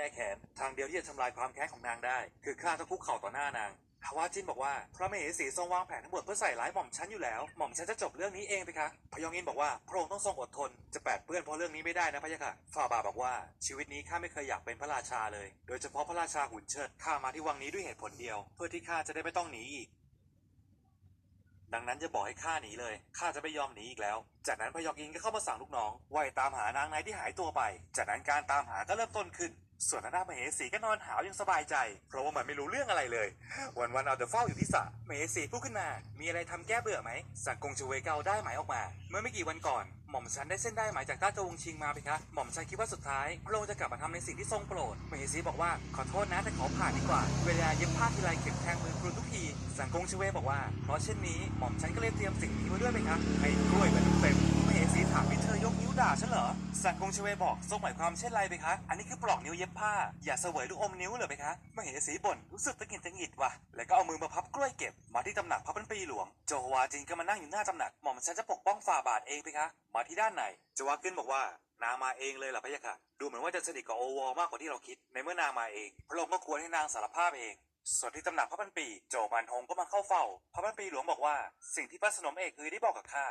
ก้แค้น ทางเดียวที่จะทำลายความแค้นของนางได้ คือข้าต้องคุกเข่าต่อหน้านางฮาวาจินบอกว่าพระมเหสีทรงวางแผนทั้งหมดเพื่อใส่ร้ายหม่อมฉันอยู่แล้ว หม่อมฉันจะจบเรื่องนี้เองไปคะพยองอินบอกว่าพระองค์ต้องทรงอดทน จะแปดเปื้อนเพราะเรื่องนี้ไม่ได้นะพะยะค่ะฝ่าบาบอกว่าชีวิตนี้ข้าไม่เคยอยากเป็นพระราชาเลย โดยเฉพาะพระราชาหุ่นเชิดข้ามาที่วังนี้ด้วยเหตุผลเดียว เพื่อที่ข้าจะได้ไม่ต้องหนีอีก ดังนั้นจะบอกให้ข้าหนีเลยข้าจะไม่ยอมหนีอีกแล้ว จากนั้นพยองอินก็เข้ามาสั่งลูกน้องว่าให้ตามหานางในที่หายตัวไป จากนั้นการตามหาก็เริ่มต้นขึ้น ส่วนทางด้านมเหสีก็นอนหาวอย่างสบายใจ เพราะว่ามันไม่รู้เรื่องอะไรเลย วันวันๆเอาแต่เฝ้าอยู่ที่สระมเหสีพูดขึ้นมา มีอะไรทำแก้เบื่อไหมสั่งกงชเวเกาได้หมายออกมา เมื่อไม่กี่วันก่อน หม่อมฉันได้เส้นได้หมายจากต้าจวงชิงมาไปคะ หม่อมฉันคิดว่าสุดท้ายพระองค์จะกลับมาทำในสิ่งที่ทรงโปรดมเหสีบอกว่าขอโทษนะแต่ขอผ่านดีกว่า เวลาเย็บผ้าทีไรเข็มแทงมือพรุนทุกทีสังกงชเวบอกว่าเพราะเช่นนี้หม่อมฉันก็เลยเตรียม สังกงชเวบอกทรงหมายความเช่นไรไปคะ อันนี้คือปลอกนิ้วเย็บผ้า อย่าเสวยลูกอมนิ้วเลยไปคะมเห็นสีบ่นรู้สึกตะกินตะหงิดว่ะ แล้วก็เอามือมาพับกล้วยเก็บ มาที่ตำหนักพระพันปีหลวง โจฮวาจินก็มานั่งอยู่หน้าตำหนัก หม่อมฉันจะปกป้องฝ่าบาทเองไปคะ มาที่ด้านในจวากินบอกว่านางมาเองเลยหรอพะยะค่ะ ดูเหมือนว่าจะสนิทกับโอวอมากกว่าที่เราคิด ในเมื่อนางมาเอง พระองค์ก็ควรให้นางสารภาพเอง ส่วนที่ตำหนักพระพันปี โจมันทงก็มาเข้าเฝ้า พระพันปีหลวงบอกว่า สิ่งที่พระสนมเอกคือได้บอกกับข้า